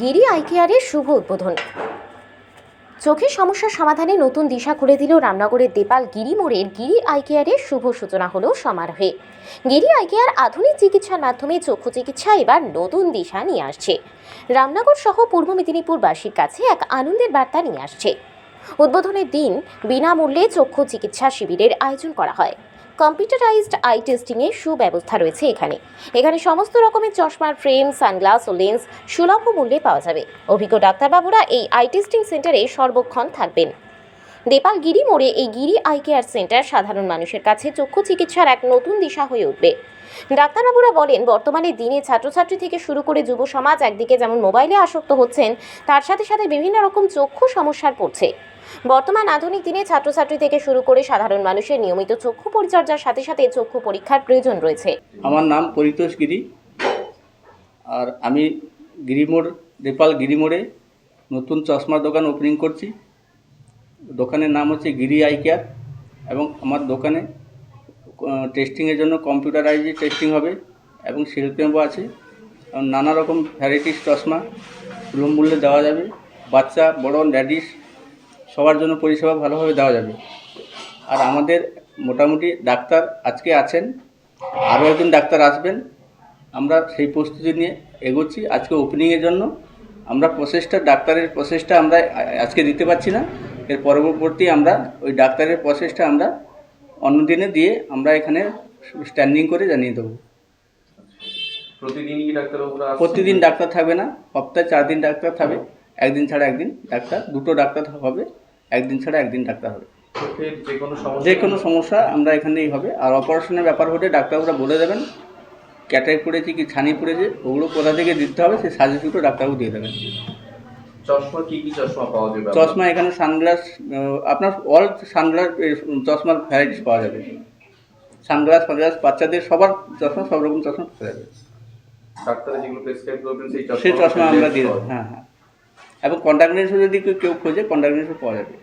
গিরি আইকেয়ারের শুভ উদ্বোধন। চোখের সমস্যার সমাধানে নতুন দিশা খুলে দিল রামনগরের দেপাল গিরি মোড়ের গিরি আইকেয়ারের শুভ সূচনা হলো সমারোহে। গিরি আইকেয়ার আধুনিক চিকিৎসার মাধ্যমে চক্ষু চিকিৎসা এবার নতুন দিশা নিয়ে আসছে। রামনগর সহ পূর্ব মেদিনীপুরবাসীর কাছে এক আনন্দের বার্তা নিয়ে আসছে। উদ্বোধনের দিন বিনামূল্যে চক্ষু চিকিৎসা শিবিরের আয়োজন করা হয়। কম্পিউটারাইজড আই টেস্টিংয়ের সুব্যবস্থা রয়েছে এখানে। এখানে সমস্ত রকমের চশমার ফ্রেম, সানগ্লাস ও লেন্স সুলভ মূল্যে পাওয়া যাবে। অভিজ্ঞ ডাক্তারবাবুরা এই আই টেস্টিং সেন্টারে সর্বক্ষণ থাকবেন। দেপাল গিরি মোড়ে এই গিরি আই কেয়ার সেন্টার সাধারণ মানুষের কাছে চক্ষু চিকিৎসার এক নতুন দিশা হয়ে উঠবে। ডাক্তারবাবুরা বলেন, বর্তমানে দিনে ছাত্রছাত্রী থেকে শুরু করে যুব সমাজ একদিকে যেমন মোবাইলে আসক্ত হচ্ছেন, তার সাথে সাথে বিভিন্ন রকম চক্ষু সমস্যার পড়ছে। বর্তমান আধুনিক দিনে ছাত্রছাত্রী থেকে শুরু করে সাধারণ মানুষের নিয়মিত চক্ষু পরিচর্যার সাথে সাথে চক্ষু পরীক্ষার প্রয়োজন রয়েছে। আমার নাম পরিতোষ গিরি। আর আমি গিরিমোড়, নেপাল গিরিমোড়ে নতুন চশমার দোকান ওপেনিং করছি। দোকানের নাম হচ্ছে গিরি আই কেয়ার এবং আমার দোকানে টেস্টিংয়ের জন্য কম্পিউটারাইজ টেস্টিং হবে এবং শিল্পেম্প আছে। এবং নানা রকম ভ্যারাইটিস চশমা সুলভ মূল্যে দেওয়া যাবে। বাচ্চা, বড়, ল্যাডিস সবার জন্য পরিষেবা ভালোভাবে দেওয়া যাবে। আর আমাদের মোটামুটি ডাক্তার আজকে আছেন আরও একজন ডাক্তার আসবেন। আমরা সেই প্রস্তুতি নিয়ে এগোচ্ছি আজকে ওপেনিংয়ের জন্য। আমরা প্রসেসটা ডাক্তারের প্রসেসটা আমরা আজকে দিতে পারছি না। এর পরবর্তী আমরা ওই ডাক্তারের প্রসেসটা আমরা অন্য দিনে দিয়ে আমরা এখানে স্ট্যান্ডিং করে জানিয়ে দেবো? প্রতিদিন ডাক্তার থাকবে না সপ্তাহে চার দিন ডাক্তার থাকবে একদিন ছাড়া একদিন ডাক্তার দুটো ডাক্তার হবে। একদিন ছাড়া একদিন ডাক্তার হবে। যে কোনো সমস্যা? আমরা এখানেই হবে। আর অপারেশনের ব্যাপার হলে ডাক্তারবাবুরা বলে দেবেন ক্যাটাই পড়েছে কি ছানি পড়েছে ওগুলো কোথা থেকে দিতে হবে সেই সাজেশনটা ডাক্তারবাবু দিয়ে দেবেন। চশমা কি কি চশমা পাওয়া যাবে চশমা এখানে সানগ্লাস আপনার অল সানগ্লাস চশমার ভ্যারাইটিস পাওয়া যাবে। সানগ্লাস ফানগ্লাস বাচ্চাদের সবার চশমা সব রকম চশমা পাওয়া যাবে। ডাক্তার যেগুলো প্রেসক্রাইব করবেন সেই চশমা আমরা দিয়ে দেবো হ্যাঁ হ্যাঁ। এবং কন্ট্যাক্ট যদি কেউ কেউ খোঁজে কন্ট্যাক্ট পাওয়া যাবে।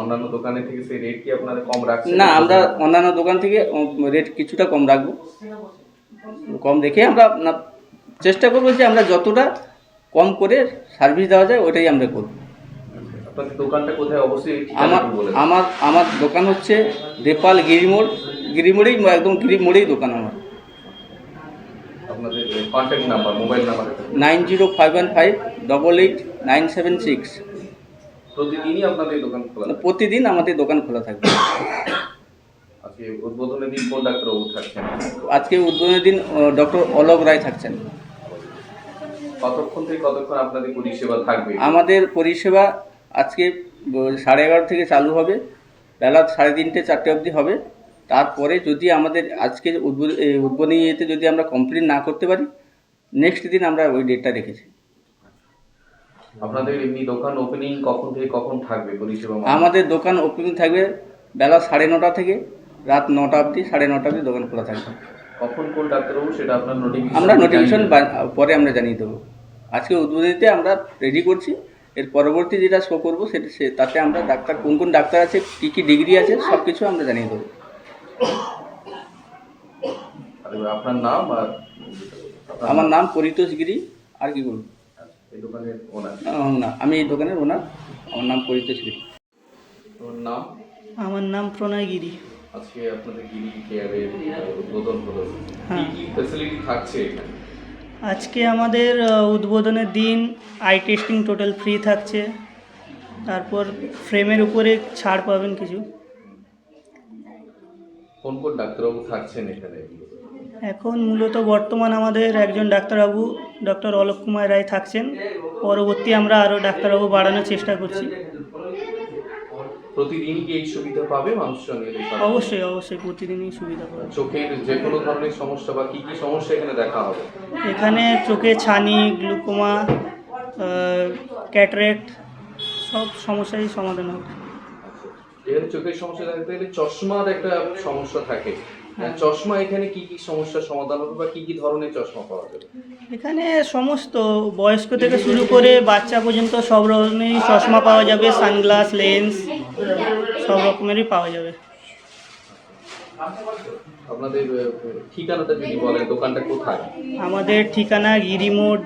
অন্যান্য দোকানের থেকে সেই রেট কি আপনারা কম রাখছেন? না আমরা অন্যান্য দোকান থেকে রেট কিছুটা কম রাখব। কম রেখে আমরা চেষ্টা করব যে আমরা যতটা কম করে সার্ভিস দেওয়া যায় ওটাই আমরা করব। দোকানটা কোথায়? অবশ্যই আমার আমার দোকান হচ্ছে দেপাল গিরিমোড় গিরিমোড়েই একদম গিরিমোড়েই দোকান আমার। আপনাদের contact number mobile number nine zero five one five double eight nine seven six. প্রতিদিনই আপনাদের দোকান খোলা প্রতিদিন আমাদের দোকান খোলা থাকবে আজকে উদ্বোধনের দিন কোন ডাক্তারবাবু থাকছেন? আজকে উদ্বোধনের দিন ডক্টর অলোক রায় থাকছেন। কতক্ষণ থেকে কতক্ষণ আপনাদের পরিষেবা থাকবে? আমাদের পরিষেবা আজকে সাড়ে এগারো থেকে চালু হবে। বেলা সাড়ে তিনটে চারটে অবধি হবে। তারপরে যদি আমাদের আজকে উদ্বোধনী ইয়েতে যদি আমরা কমপ্লিট না করতে পারি নেক্সট দিন আমরা ওই ডেটটা রেখেছি। আপনাদের এমনি দোকান ওপেনিং কখন থেকে কখন থাকবে পরিষেবা? আমাদের দোকান ওপেনিং থাকবে বেলা সাড়ে নটা থেকে রাত নটা অবধি সাড়ে নটা অবধি দোকান খোলা থাকবে। কখন কোন ডাক্তারবাবু সেটা আপনার নোটিফিকেশন আমরা নোটিফিকেশন পরে আমরা জানিয়ে দেবো। আজকে উদ্বোধনীতে আমরা রেডি করছি। এর পরবর্তী যেটা শো করব সেটা সে- তাতে আমরা ডাক্তার কোন কোন ডাক্তার আছে কী কী ডিগ্রি আছে সব কিছু আমরা জানিয়ে দেবো। আপনার নাম আর আমার নাম পরিতোষ গিরি আর কি বলব? এই দোকানের ওনার না আমি এই দোকানের ওনার আমার নাম পরিতোষ গিরি। নাম? আমার নাম প্রণয় গিরি। আজকে আপনাদের গিরি কেয়ারের উদ্বোধন হলো। কি হ্যাঁ। কি ফ্যাসিলিটি থাকছে এখানে? আজকে আমাদের উদ্বোধনের দিন আই টেস্টিং টোটাল ফ্রি থাকছে। তারপর ফ্রেমের উপরে ছাড় পাবেন কিছু। কোন কোন ডাক্তারবাবু থাকছেন এখানে? এখন মূলত বর্তমান আমাদের একজন ডাক্তারবাবু ডক্টর অলোক কুমার রায় থাকছেন। পরবর্তী আমরা আরও ডাক্তারবাবু বাড়ানোর চেষ্টা করছি। প্রতিদিন কি এই সুবিধা পাবে মানুষজন? অবশ্যই অবশ্যই প্রতিদিনই সুবিধা পাবে। চোখের যে কোনো ধরনের সমস্যা বা কি কি সমস্যা এখানে দেখা হবে? এখানে চোখে ছানি গ্লুকোমা ক্যাটারেক্ট সব সমস্যারই সমাধান হবে। এখানে চোখের সমস্যা থাকতে গেলে চশমার একটা সমস্যা থাকে। হ্যাঁ, চশমা এখানে কি কি সমস্যার সমাধান হবে বা কি কি ধরনের চশমা পাওয়া যাবে? এখানে সমস্ত বয়স্ক থেকে শুরু করে বাচ্চা পর্যন্ত সব রকমেরই চশমা পাওয়া যাবে সানগ্লাস লেন্স সব রকমেরই পাওয়া যাবে। আপনাদের ঠিকানাটা যদি বলেন দোকানটা কোথায়? আমাদের ঠিকানা গিরিমোড়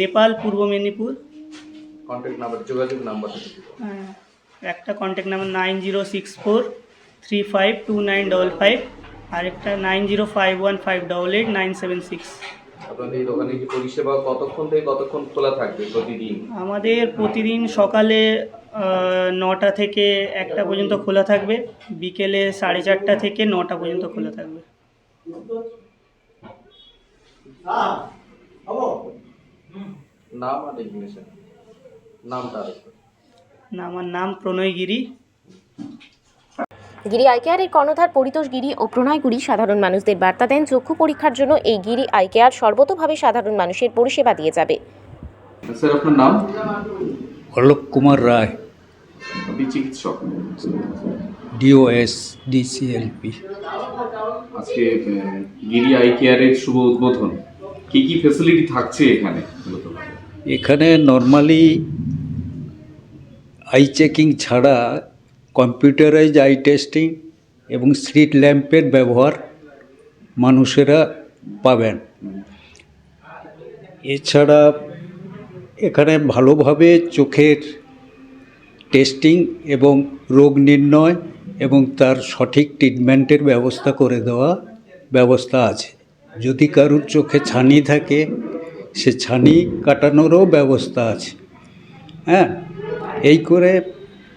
দেপাল পূর্ব মেদিনীপুর। কন্ট্যাক্ট নাম্বার যোগাযোগ নাম্বার হ্যাঁ, একটা contact number nine zero six four three five two nine double five আরেকটা nine zero five one five double eight nine seven six আপনাদের এই দোকানে কি পরিষেবা কতক্ষণ থেকে কতক্ষণ খোলা থাকবে প্রতিদিন? আমাদের প্রতিদিন সকালে নটা থেকে একটা পর্যন্ত খোলা থাকবে। বিকেলে সাড়ে চারটা থেকে নটা পর্যন্ত খোলা থাকবে। নাম? আর নামটা আমার নাম প্রণয় গিরি। গিরি আইকেয়ারের কর্ণধার পরিতোষ গিরি ও প্রণয় গুরি সাধারণ মানুষদের বার্তা দেন চক্ষু পরীক্ষার জন্য এই গিরি আইকেয়ার সর্বতোভাবে সাধারণ মানুষের পরিষেবা দিয়ে যাবে। স্যার আপনার নাম? অলোক কুমার রায়। আপনি চিকিৎসক? DOS DCLP. আজকে গিরি আই কেয়ারের শুভ উদ্বোধন। কি কি ফেসিলিটি থাকছে এখানে? এখানে নর্মালি আই চেকিং ছাড়া কম্পিউটারাইজ আই টেস্টিং এবং স্ট্রিট ল্যাম্পের ব্যবহার মানুষেরা পাবেন। এছাড়া এখানে ভালোভাবে চোখের টেস্টিং এবং রোগ নির্ণয় এবং তার সঠিক ট্রিটমেন্টের ব্যবস্থা করে দেওয়া ব্যবস্থা আছে। যদি কারুর চোখে ছানি থাকে, সে ছানি কাটানোরও ব্যবস্থা আছে। হ্যাঁ? এই করে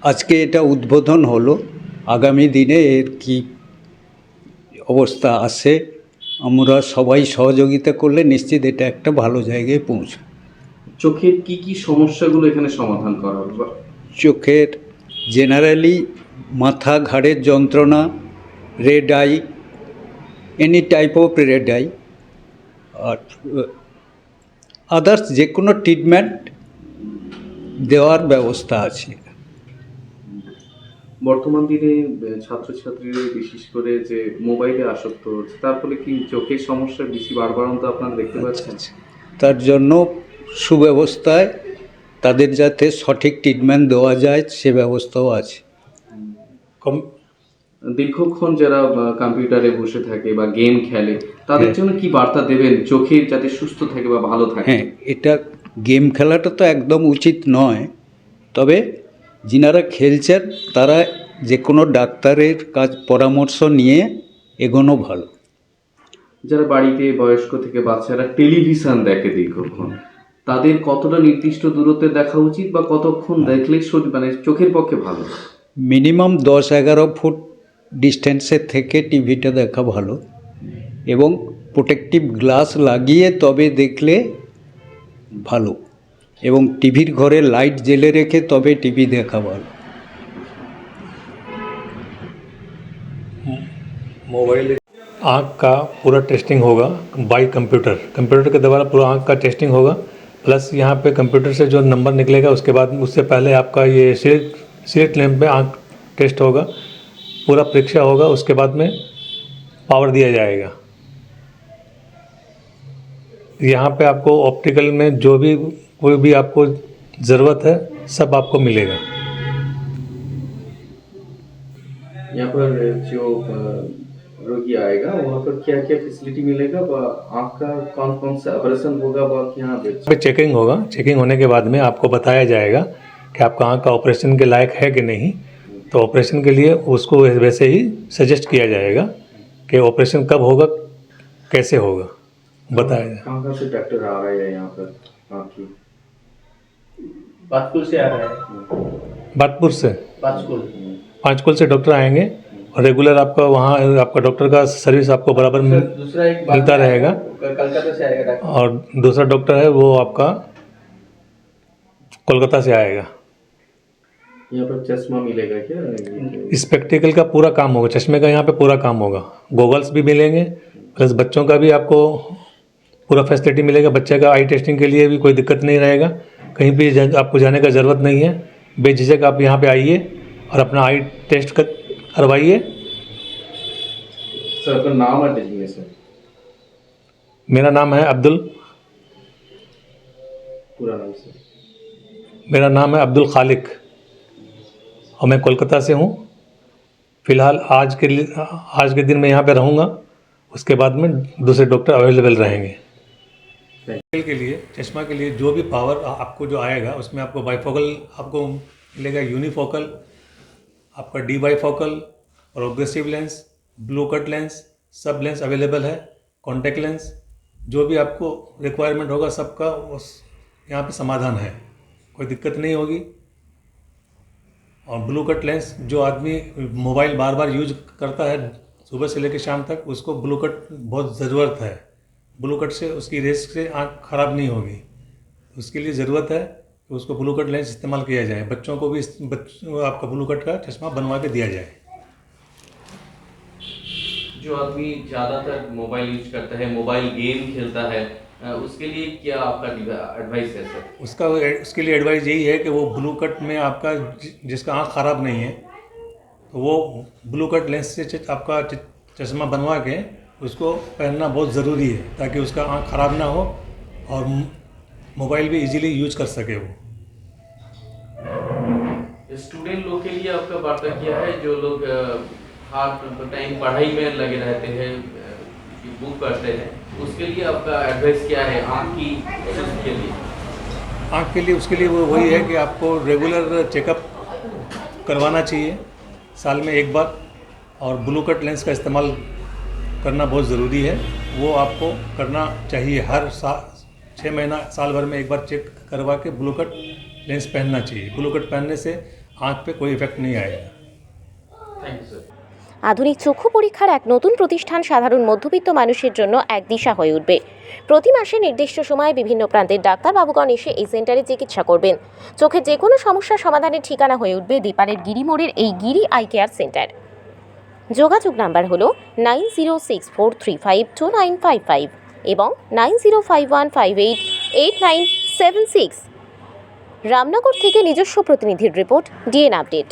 আজকে এটা উদ্বোধন হলো। আগামী দিনে এর কি অবস্থা আসে আমরা সবাই সহযোগিতা করলে নিশ্চিত এটা একটা ভালো জায়গায় পৌঁছবে। চোখের কি কি সমস্যাগুলো এখানে সমাধান করা হবে? চোখের জেনারেলি মাথা ঘাড়ের যন্ত্রণা red eye any type of red eye R others যে কোনো ট্রিটমেন্ট দেওয়ার ব্যবস্থা আছে। বর্তমান দিনে ছাত্রছাত্রীরা বিশেষ করে যে মোবাইলে আসক্ত হচ্ছে তার ফলে কি চোখের সমস্যা বেশি বাড়বাড়ন্ত আপনারা দেখতে পাচ্ছেন? তার জন্য সুব্যবস্থায় তাদের যাতে সঠিক ট্রিটমেন্ট দেওয়া যায় সে ব্যবস্থাও আছে। কম দীর্ঘক্ষণ যারা কম্পিউটারে বসে থাকে বা গেম খেলে তাদের হ্যাঁ। জন্য কি বার্তা দেবেন? চোখে যাতে সুস্থ থাকে বা ভালো থাকে? হ্যাঁ এটা গেম খেলাটা তো একদম উচিত নয়। তবে যিনারা খেলছেন তারা যে কোনো ডাক্তারের কাজ পরামর্শ নিয়ে এগোনো ভালো। যারা বাড়িতে বয়স্ক থেকে বাচ্চারা টেলিভিশন দেখে দীর্ঘক্ষণ তাদের কতটা নির্দিষ্ট দূরত্বে দেখা উচিত বা কতক্ষণ দেখলে মানে চোখের পক্ষে ভালো? মিনিমাম দশ এগারো ফুট ডিস্টেন্সের থেকে টিভিটা দেখা ভালো। এবং প্রোটেকটিভ গ্লাস লাগিয়ে তবে দেখলে ভালো এবং টিভির ঘরে লাইট জেলে রেখে তবে টিভি দেখা ভালো आँख का पूरा टेस्टिंग होगा बाई कंप्यूटर कंप्यूटर के द्वारा पूरा आँख का टेस्टिंग होगा प्लस यहाँ पे कंप्यूटर से जो नंबर निकलेगा उसके बाद उससे पहले आपका ये सीट सीट लैम्प में आँख टेस्ट होगा पूरा परीक्षा होगा उसके बाद में पावर दिया जाएगा यहाँ पे आपको ऑप्टिकल में जो भी कोई भी आपको ज़रूरत है सब आपको मिलेगा। यहाँ पर जो रोगी आएगा वहाँ पर क्या क्या फैसिलिटी मिलेगा? आँख का कौन कौन सा ऑपरेशन होगा? वह यहाँ पे पे चेकिंग होगा। चेकिंग होने के बाद में आपको बताया जाएगा कि आपका आँख का ऑपरेशन के लायक है कि नहीं। तो ऑपरेशन के लिए उसको वैसे ही सजेस्ट किया जाएगा कि ऑपरेशन कब होगा कैसे होगा। बताया जाए कहाँ कहाँ से डॉक्टर आ रहे हैं यहाँ पर? आँख की पातकुल से आ रहा है। बातपुर से? पातकुल पाँचकुल से डॉक्टर आएँगे और रेगुलर आपका वहाँ आपका डॉक्टर का सर्विस आपको बराबर मिल, दूसरा एक मिलता रहेगा। कलकत्ता से आएगा डॉक्टर। और दूसरा डॉक्टर है वो आपका कोलकाता से आएगा। यहाँ पर चश्मा मिलेगा क्या? स्पेक्टिकल का पूरा काम होगा चश्मे का यहाँ पे पूरा काम होगा। गोगल्स भी मिलेंगे प्लस बच्चों का भी आपको पूरा फैसिलिटी मिलेगा बच्चे का आई टेस्टिंग के लिए भी कोई दिक्कत नहीं रहेगा। कहीं भी जा- आपको जाने का ज़रूरत नहीं है। बेझिझक आप यहाँ पे आइए और अपना आई टेस्ट कर करवाइए। सर आपका नाम और डेजिग्नेशन मेरा नाम है अब्दुल। पूरा नाम सर मेरा नाम है अब्दुल खालिक और मैं कोलकाता से हूँ। फ़िलहाल आज के लिए आज के दिन मैं यहाँ पे रहूँगा। उसके बाद में दूसरे डॉक्टर अवेलेबल रहेंगे। के लिए, चश्मा के लिए जो भी पावर आपको जो आएगा, उसमें आपको बाइफोकल आपको मिलेगा यूनिफोकल आपका D bifocal progressive lens blue cut lens सब लेंस अवेलेबल है कॉन्टेक्ट लेंस जो भी आपको रिक्वायरमेंट होगा सबका, उस यहाँ पे समाधान है। कोई दिक्कत नहीं होगी। और ब्लू कट लेंस जो आदमी मोबाइल बार बार यूज़ करता है, सुबह से लेकर शाम तक, उसको ब्लू कट बहुत ज़रूरत है। ब्लू कट से उसकी रेस से आँख ख़राब नहीं होगी। उसके लिए ज़रूरत है कि उसको ब्लू कट लेंस इस्तेमाल किया जाए। बच्चों को भी इस- बच, आपका ब्लू कट का चश्मा बनवा के दिया जाए। जो आदमी ज़्यादातर मोबाइल यूज़ करता है मोबाइल गेम खेलता है उसके लिए क्या आपका एडवाइस है सर उसका उसके लिए एडवाइस यही है कि वो ब्लू कट में आपका जिसका आँख ख़राब नहीं है तो वो ब्लू कट लेंस से आपका चश्मा बनवा के उसको पहनना बहुत ज़रूरी है ताकि उसका आँख ख़राब ना हो और मोबाइल भी इजीली यूज़ कर सके वो। स्टूडेंट लोग के लिए आपका वार्ता किया है जो लोग हाफ़ टाइम पढ़ाई में लगे रहते हैं बुक पढ़ते हैं उसके लिए आपका एडवाइस क्या है आँख की के लिए? आँख के लिए उसके लिए वो वही है कि आपको रेगुलर चेकअप करवाना चाहिए साल में एक बार और ब्लू कट लेंस का इस्तेमाल करना बहुत ज़रूरी है वो आपको करना चाहिए हर सा छः महीना साल भर में एक बार चेक करवा के ब्लू कट लेंस पहनना चाहिए ब्लू कट पहनने से आँख पे कोई इफेक्ट नहीं आएगा थैंक यू सर আধুনিক চক্ষু পরীক্ষার এক নতুন প্রতিষ্ঠান সাধারণ মধ্যবিত্ত মানুষের জন্য এক দিশা হয়ে উঠবে প্রতি মাসে নির্দিষ্ট সময়ে বিভিন্ন প্রান্তের ডাক্তারবাবুগণ এসে এই সেন্টারে চিকিৎসা করবেন চোখের যে কোনো সমস্যার সমাধানের ঠিকানা হয়ে উঠবে দীপালের গিরিমোড়ের এই গিরি আই কেয়ার সেন্টার যোগাযোগ নাম্বার হলো nine zero six four three five two nine five five এবং nine zero five one five eight eight nine seven six. Ramnagar থেকে নিজস্ব প্রতিনিধির রিপোর্ট, ডিএন আপডেট।